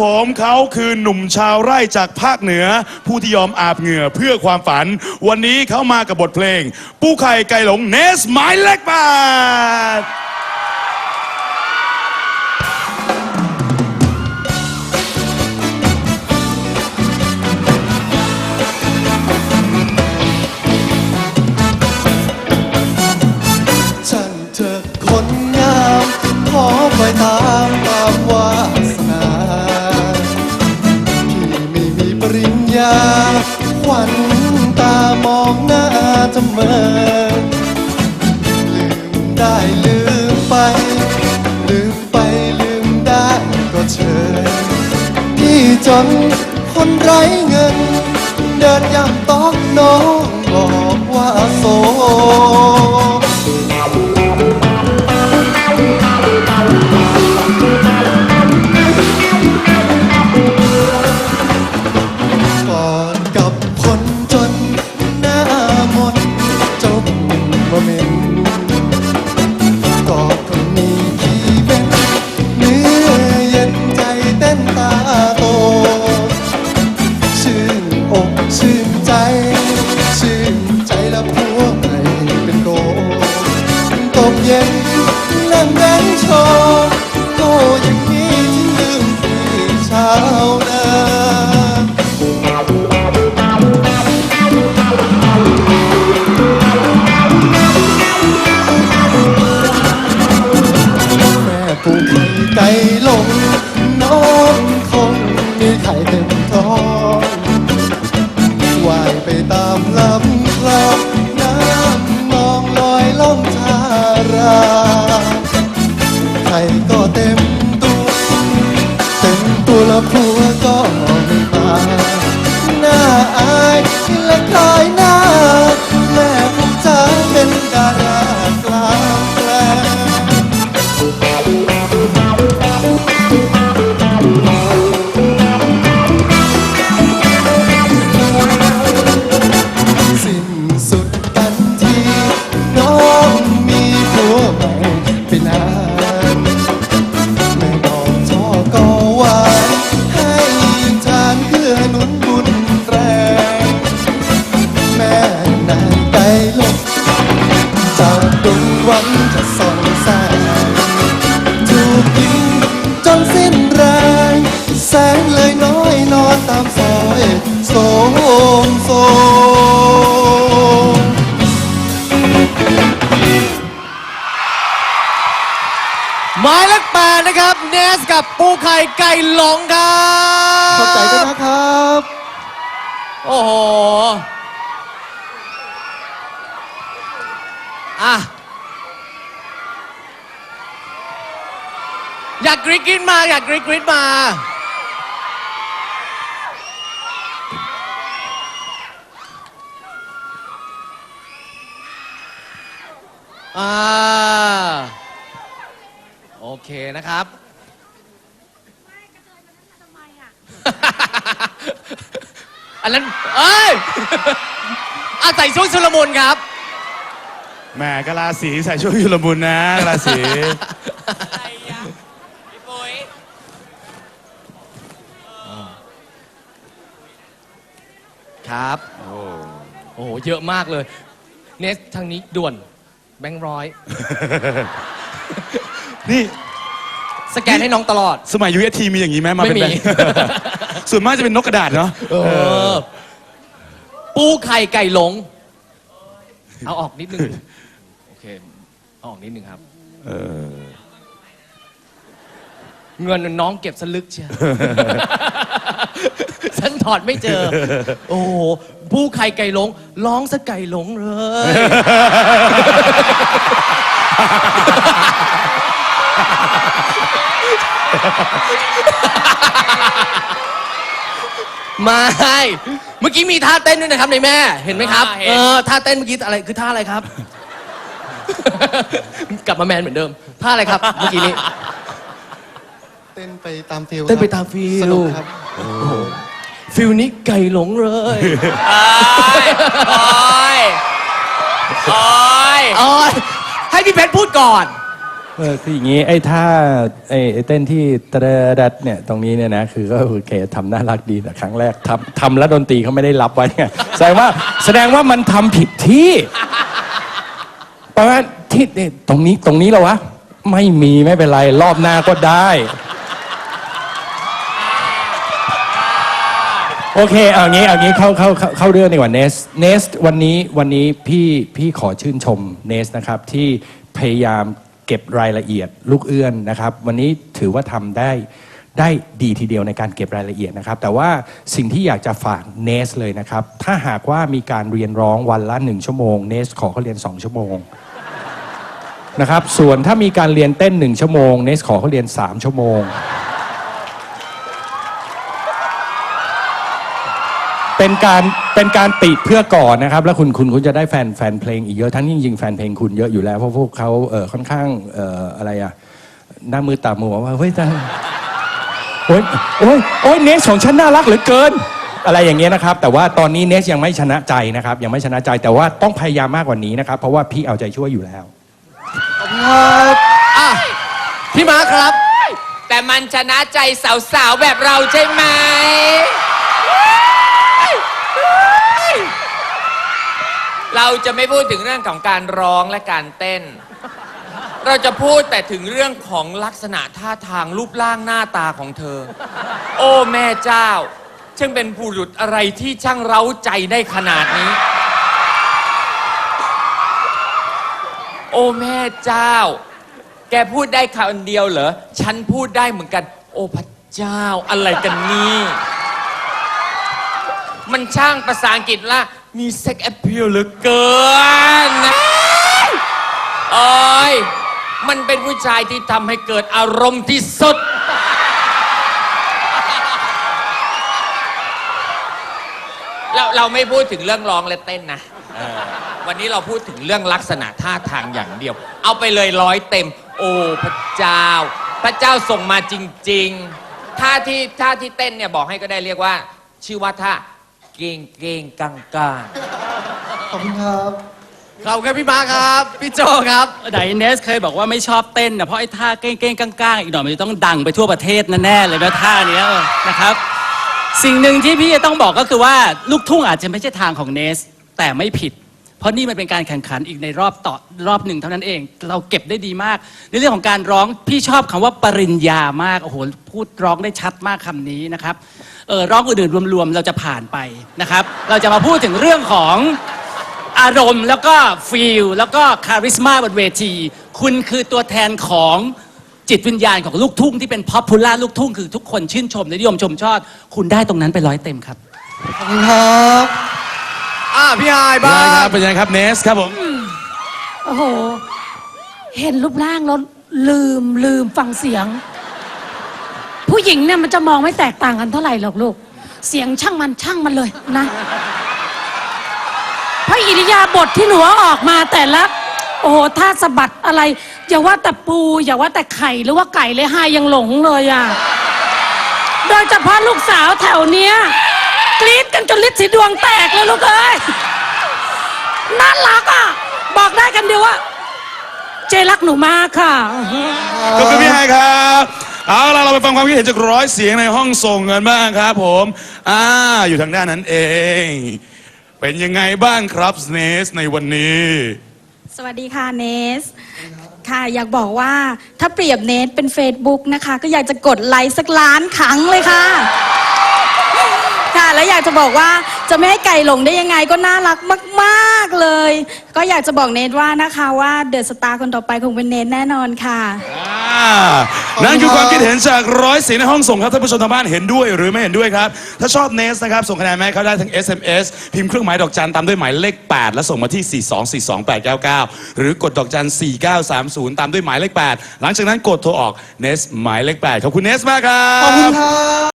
ผมเขาคือหนุ่มชาวไร่จากภาคเหนือ ผู้ที่ยอมอาบเหงื่อเพื่อความฝัน วันนี้เขามากับบทเพลง ปูไข่ไก่หลงเนสหมายเลขแปด องหน้าเสมอลืมได้ลืมไป ลืมไปลืมได้ก็เชิญพี่จนคนไร้เงิน เดินย่ำตอกน้องบอกว่าโสก่ โสมโสมหมายเลขแปดนะครับ เนสกับปูไข่ไก่หลงครับขอบใจด้วยนะครับ โอ้โหอะอยากกรีดกรีดมา อยากกรีดกรีดมา อ่าโอเคนะครับทำไมอะอันนั้น เอ้ยอาใส่ชุดชุลมุนครับ แหมกะลาสีใส่ช่วงยุลมุนนะกะลาสี อะไรอะพี่ปุ้ยครับ โอ้โห เยอะมากเลย เนสทางนี้ด่วน แบงค์ร้อย นี่สแกนให้น้องตลอด สมัยยูเอทีมีอย่างนี้ไหมมาเป็นไม่แบมีบส่วนมากจะเป็นนกกระดาษเนาะเออ ปูไข่ไก่หลง เอาออกนิดนึง โอเค เอาออกนิดนึงครับ เออเงินน้องเก็บสลึกเชียว ฉันถอดไม่เจอ โอ้โห ปูไข่ไก่หลง ร้องสะไก่หลงเลย ไม่ เมื่อกี้มีท่าเต้นด้วยนะครับในแม่ เห็นไหมครับ อ่าเห็น เออ ท่าเต้นเมื่อกี้อะไร คือท่าอะไรครับ กลับมาแมนเหมือนเดิม ท่าอะไรครับ เมื่อกี้นี้ เต้นไปตามฟิลเต้นไปครับตามฟิลสนุกครับ ฟิลนี้ไก่หลงเลย โอ้ยโอ้ยเอยให้พี่เพชรพูดก่อน เออคืออย่างนี้ไอ้ท่าไอ้ไอ้เต้นที่ตะเดะดัดเนี่ยตรงนี้เนี่ยนะคือก็โอเคทำน่ารักดีแต่ครั้งแรกทำทำแล้วดนตรีเขาไม่ได้รับไว้ไงแสดงว่าแสดงว่ามันทำผิดที่เพราะว่าที่เนี่ยตรงนี้ตรงนี้แล้ววะ ไม่มีไม่เป็นไรรอบหน้าก็ได้ โอเคเอางี้เอางี้เข้าเข้าเข้าเข้าเรื่องดีกว่าเนสเนสวันนี้วันนี้พี่พี่ขอชื่นชมเนสนะครับที่พยายามเก็บรายละเอียดลูกเอื้อนนะครับ วันนี้ถือว่าทำได้ได้ดีทีเดียวในการเก็บรายละเอียดนะครับ แต่ว่าสิ่งที่อยากจะฝากเนสเลยนะครับ ถ้าหากว่ามีการเรียนร้องวันละหนึ่งชั่วโมงเนสขอเขาเรียนสองชั่วโมง นะครับ ส่วนถ้ามีการเรียนเต้นหนึ่งชั่วโมง เนสขอเขาเรียนสามชั่วโมง เป็นการเป็นการติเพื่อก่อนนะครับ แล้วคุณคุณคุณจะได้แฟนแฟนเพลงอีกเยอะทั้งที่จริงๆแฟนเพลงคุณเยอะอยู่แล้วเพราะพวกเขาเออค่อนข้างเอ่ออะไรอะหน้ามือตามัวว่าเฮ้ยแต่โอ๊ยโอ๊ยโอ๊ยเนสของฉันน่ารักเหลือเกิน อะไรอย่างเงี้ยนะครับ แต่ว่าตอนนี้เนสยังไม่ชนะใจนะครับ ยังไม่ชนะใจแต่ว่าต้องพยายามมากกว่านี้นะครับ เพราะว่าพี่เอาใจช่วยอยู่แล้วขอบคุณครับอะพี่มาร์คครับ แต่มันชนะใจสาวๆ แบบเราใช่ไหม เราจะไม่พูดถึงเรื่องของการร้องและการเต้น เราจะพูดแต่ถึงเรื่องของลักษณะท่าทางรูปร่างหน้าตาของเธอ โอ้แม่เจ้าช่างเป็นผู้หลุดอะไรที่ช่างเร้าใจได้ขนาดนี้ โอ้แม่เจ้า แกพูดได้คำเดียวเหรอ ฉันพูดได้เหมือนกัน โอ้พระเจ้าอะไรกันนี่ มันช่างภาษาอังกฤษละ มีเซ็กแอ p พิลเหลือเกินนะโอ้ยมันเป็นผู้ชายที่ทำให้เกิดอารมณ์ที่สุด เราเราไม่พูดถึงเรื่องร้องและเต้นนะวันนี้เราพูดถึงเรื่องลักษณะท่าทางอย่างเดียว เอาไปเลยร้อยเต็ม โอ้พระเจ้า พระเจ้าส่งมาจริง ๆ ท่าที่ท่าที่เต้นเนี่ยบอกให้ก็ได้เรียกว่า ชื่อว่าท่า เก่งเก่งกังกางขอบคุณครับเราครับพี่มาร์คครับ พี่โจครับไดเนสเคยบอกว่าไม่ชอบเต้นนะเพราะไอ้ท่าเก้งๆก้างๆอีกหน่อยมันจะต้องดังไปทั่วประเทศแน่ๆเลยนะท่าเนี้ยนะครับ สิ่งหนึ่งที่พี่จะต้องบอกก็คือว่าลูกทุ่งอาจจะไม่ใช่ทางของเนส แต่ไม่ผิด เพราะนี่มันเป็นการแข่งขันอีกในรอบต่อรอบหนึ่งเท่านั้นเอง เราเก็บได้ดีมาก ในเรื่องของการร้องพี่ชอบคำว่าปริญญามากโอ้โหพูดร้องได้ชัดมากคำนี้นะครับเออร้องอื่นๆรวมๆเราจะผ่านไปนะครับ เราจะมาพูดถึงเรื่องของอารมณ์แล้วก็ฟีลแล้วก็คาริสมาบนเวที คุณคือตัวแทนของจิตวิญญาณของลูกทุ่งที่เป็น p อ p พูล่าลูกทุ่งคือทุกคนชื่นชมและนิยมชมชอบคุณได้ตรงนั้นไปร้อยเต็มครับขอบคุณครับ พี่ไฮายเป็นบ้าไงครังบเป็นยังไงครับเนสครับผม โอ้โห เห็นรูปร่างแล้วลืมลืมฟังเสียง ผู้หญิงเนี่ยมันจะมองไม่แตกต่างกันเท่าไหร่หรอกลูก เสียงช่างมันช่างมันเลยนะเพราะอิริยาบถทที่หนูเอาออกมาแต่ละ โอ้โหท่าสะบัดอะไร อย่าว่าแต่ปู อย่าว่าแต่ไข่หรือว่าไก่เลยหายยังหลงเลยอะ โดยเฉพาะลูกสาวแถวเนี้ยกรี๊ดกัน จนลิดสีดวงแตกเลยลูกเอ้ยน่ารักอะ บอกได้กันเดียวว่า เจรักหนูมากค่ะ ขอบคุณพี่ไฮครับ เอาล่ะเราไปฟังความคิดเห็นจากร้อยเสียงในห้องส่งกันบ้างครับผม อ่า อยู่ทางด้านนั้นเอง เป็นยังไงบ้างครับเนสในวันนี้ สวัสดีค่ะเนส ค่ะอยากบอกว่าถ้าเปรียบเนสเป็น Facebook นะคะ ก็อยากจะกดไลค์สักล้านครั้งเลยค่ะ ค่ะ แล้วอยากจะบอกว่าจะไม่ให้ไก่หลงได้ยังไงก็น่ารักมาก ๆ เลย ก็อยากจะบอกเนทว่านะคะว่าเดอะสตาร์คนต่อไปคงเป็นเนทแน่นอนค่ะ อ่านั่นคือความคิดเห็นจากร้อยเสียงในห้องส่งครับท่านผู้ชมทางบ้านเห็นด้วยหรือไม่เห็นด้วยครับ ถ้าชอบเนสนะครับ ส่งคะแนนมาให้เขาได้ทั้ง SMS พิมพ์เครื่องหมายดอกจันตามด้วยหมายเลข 8 แล้วส่งมาที่ 4242899 หรือกดดอกจัน 4930 ตามด้วยหมายเลข 8 หลังจากนั้นกดโทรออกเนสหมายเลข 8 ขอบคุณเนสมากครับ ขอบคุณครับ